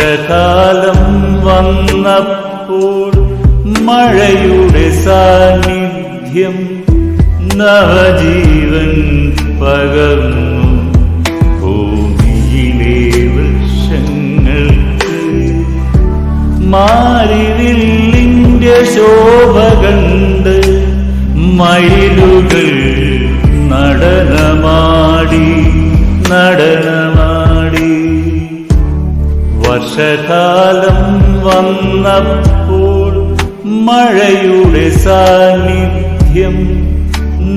വർഷകാലം വന്നപ്പോൾ മഴയുടെ സാന്നിധ്യം നവജീവൻ പകർന്നു. ഭൂമിയിലെ വൃക്ഷങ്ങൾക്ക് മാറിവില്ലിന്റെ ശോഭ കണ്ട് മയിലുകൾ നടനമാടി നടനമാടി വർഷകാലം വന്നപ്പോൾ മഴയുടെ സാന്നിധ്യം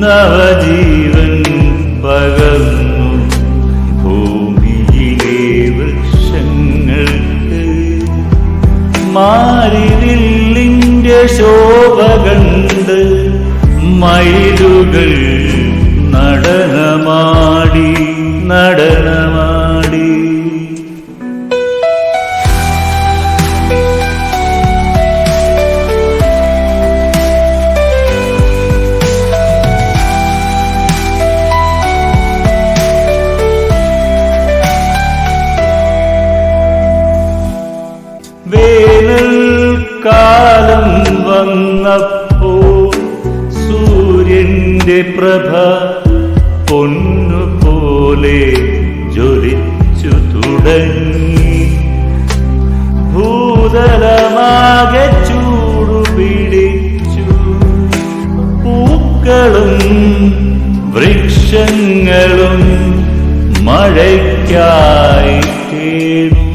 നവജീവൻ പകർന്നു. ഭൂമിയിലെ വൃക്ഷങ്ങൾക്ക് മാരിവില്ലിന്റെ ശോഭ കണ്ട് മയിലുകൾ നടനമാടി നടനമാടി സൂര്യന്റെ പ്രഭ പൊന്നുപോലെ ജ്വലിച്ചു തുടങ്ങി. ഭൂതലമാകെ ചൂടു പിടിച്ചു. പൂക്കളും വൃക്ഷങ്ങളും മഴയ്ക്കായി തേടും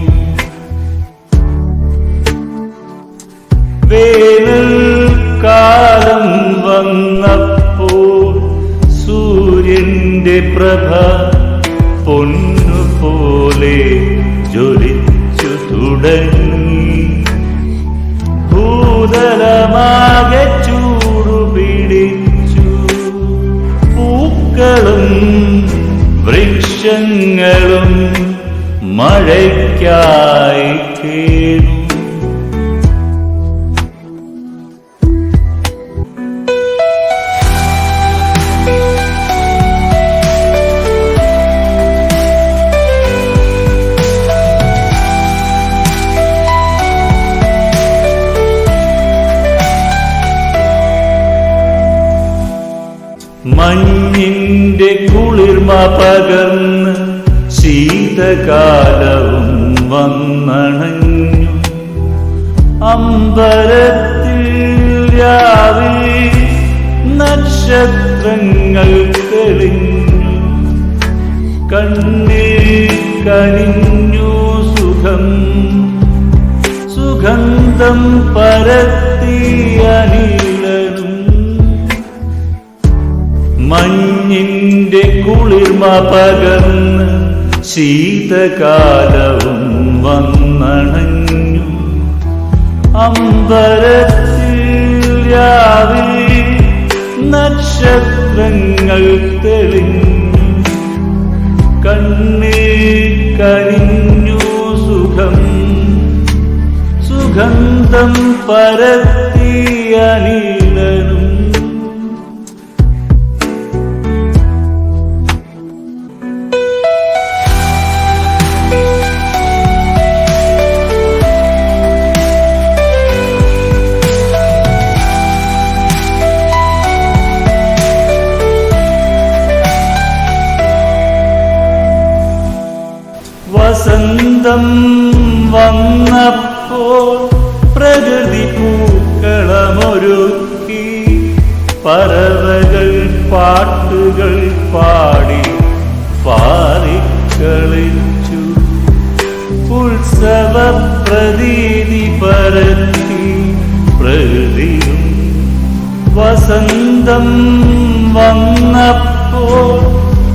സൂര്യന്റെ പ്രഭ പൊന്നുപോലെ ജ്വലിച്ചു തുടങ്ങി. ഭൂതലമാകെ ചൂടു പിടിച്ചു. പൂക്കളും വൃക്ഷങ്ങളും മഴയ്ക്കായി തേടും മഞ്ഞിന്റെ കുളിർമ പകർന്ന് ശീതകാലവും വന്നണഞ്ഞു. അമ്പരത്തിൽ രാവിലെ നക്ഷത്രങ്ങൾ തെളിഞ്ഞു. കണ്ണിൽ കണിഞ്ഞു സുഖം. സുഗന്ധം പരത്തിയ മഞ്ഞിന്റെ കുളിർമ പകർന്ന് ശീതകാലവും വന്നണഞ്ഞു. അമ്പരത്തിൽ നക്ഷത്രങ്ങൾ തെളിഞ്ഞു. കണ്ണിൽ കനിഞ്ഞു സുഖം. സുഗന്ധം പരത്തിയ വസന്തം വന്നപ്പോൾ പ്രകൃതി പൂക്കളമൊരുക്കി പറവകൾ പാട്ടുകൾ പാടി പാറിക്കളിച്ചു. ഉത്സവ പ്രതീതി പരത്തി പ്രകൃതിയും വസന്തം വന്നപ്പോൾ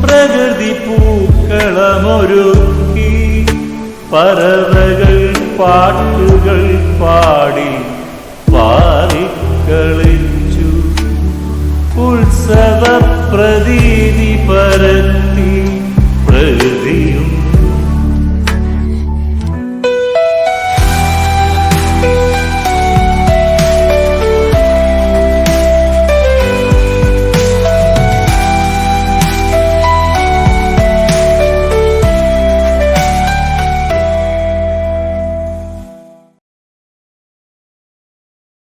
പ്രകൃതി പൂക്കളമൊരുക്കി പറവകൾ പാട്ടുകൾ പാടി പാറിക്കളിച്ചു. ഉത്സവ പ്രതീതി പരത്തി പ്രതിയും